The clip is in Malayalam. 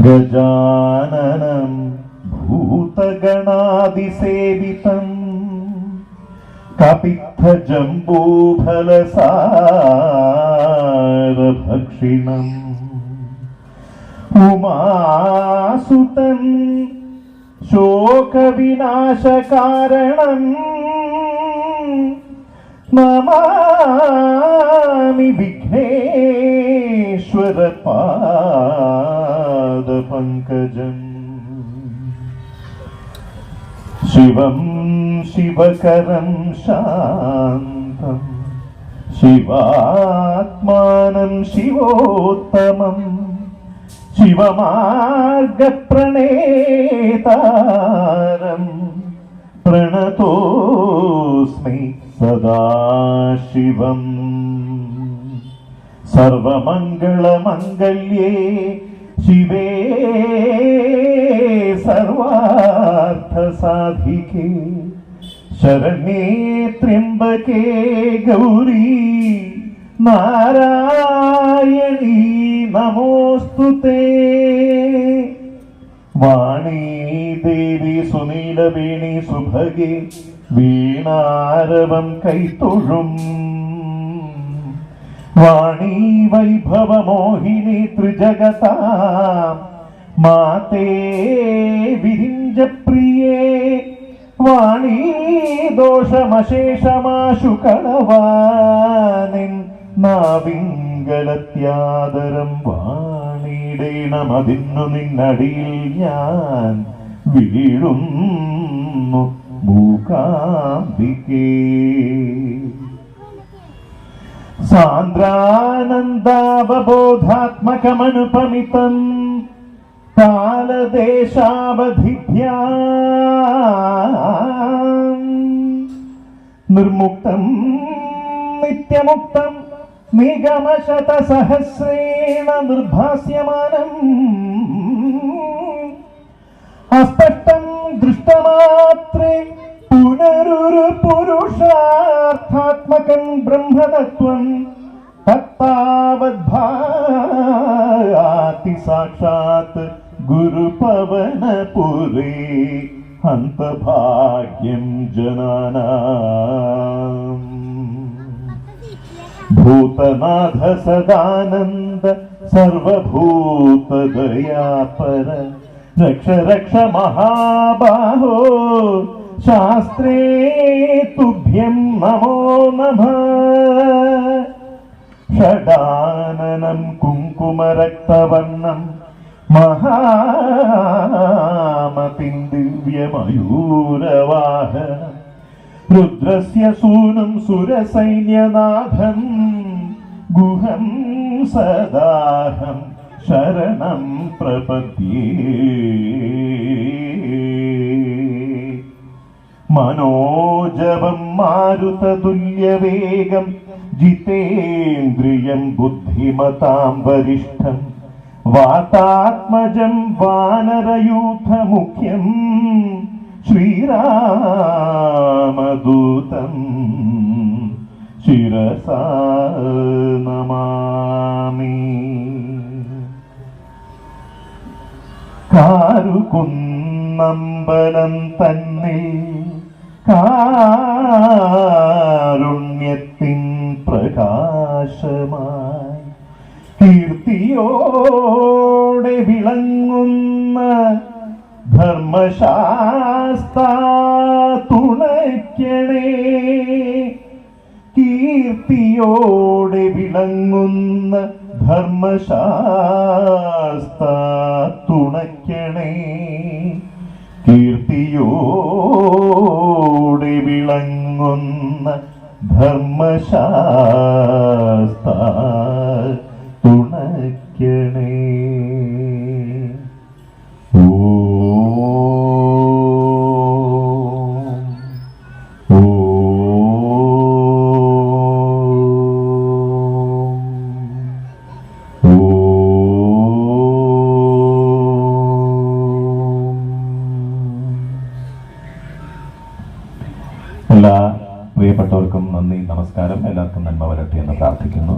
ഗജാനനം ഭൂതഗണാതിസേവിതം. കപിത്തജംബൂഫലസാരഭക്ഷിണം. ഉമാസുതം ശോകവിനാശകാരണം. നമാമി വിഘ്നേശ്വര ശിവം ശിവകരം ശാന്തം. ശിവാത്മാനം ശിവോത്തമം. ശിവമാർഗപ്രണേതാരം. പ്രണതോസ്മി സദാശിവം. സർവമംഗളമംഗല്യേ ശിവേ സർവാർത്ഥസാധികേ ശരണേ ത്രിംബകേ ഗൗരി നാരായണീ നമോസ്തുതേ വാണീ ദേവി സുനീലവേണി സുഭഗേ വീണാരവം കൈത്തൊഴും. വാണീ വൈഭവമോഹിനി ത്രിജഗതാ മാതേ വിരിഞ്ചപ്രിയേ വാണീ ദോഷമശേഷമാശു കളവാനിൻ നാവിങ്കളത്യാദരം വാണിടേണമതിന്നു നിന്നടിയിൽ ഞാൻ വീഴുന്നു മൂകാംബികേ. സാന്ദ്രാനന്ദാവബോധാത്മകമനുപമിതം കാലദേശാവധിഭ്യാ നിർമുക്തം നിത്യമുക്തം നിഗമശതസഹസ്രേണ നിർഭാസ്യമാനം. അസ്പഷ്ടം ദൃഷ്ടമാത്രേ പുനരുരു പുരുഷാർത്ഥാത്മകൻ ബ്രഹ്മതത്വം തത്താവദ്ഭാതി സാക്ഷാത് ഗുരുപവനപുരേ. ഹന്തഭാഗ്യം ജനാനാം. ഭൂതനാഥ സദാനന്ദ സർവഭൂതദയാപര രക്ഷ രക്ഷ മഹാബാഹോ ശാസ്ത്രേ തുഭ്യം നമോ നമ. ഷടാനനം കുങ്കുമരക്തവർണം മഹാമതിം ദിവ്യമയൂരവാഹനം രുദ്രസ്യ സൂനം സുരസൈന്യനാഥം ഗുഹം സദാഹം ശരണം പ്രപദ്യേ. മനോജവം മാരുതതുല്യവേഗം ജിതേന്ദ്രിയം ബുദ്ധിമതാം വരിഷ്ഠം. വാതാത്മജം വാനരയൂഥമുഖ്യം ശ്രീരാമദൂതം ശിരസാ നമാമി. കാരുകുന്നമ്പലം തന്നെ കാരുണ്യത്തിൻ പ്രകാശമായി കീർത്തിയോടെ വിളങ്ങുന്ന ധർമ്മശാസ്ത്ര തുണയ്ക്കണേ. കീർത്തിയോടെ വിളങ്ങുന്ന ധർമ്മശാസ്ത്ര തുണയ്ക്കണേ. കീർത്തിയോടെ വിളങ്ങുന്ന ധർമ്മശാസ്ത്ര പ്രിയപ്പെട്ടവർക്കും നന്ദി നമസ്കാരം. എല്ലാവർക്കും നന്മ വരട്ടെ എന്ന് പ്രാർത്ഥിക്കുന്നു.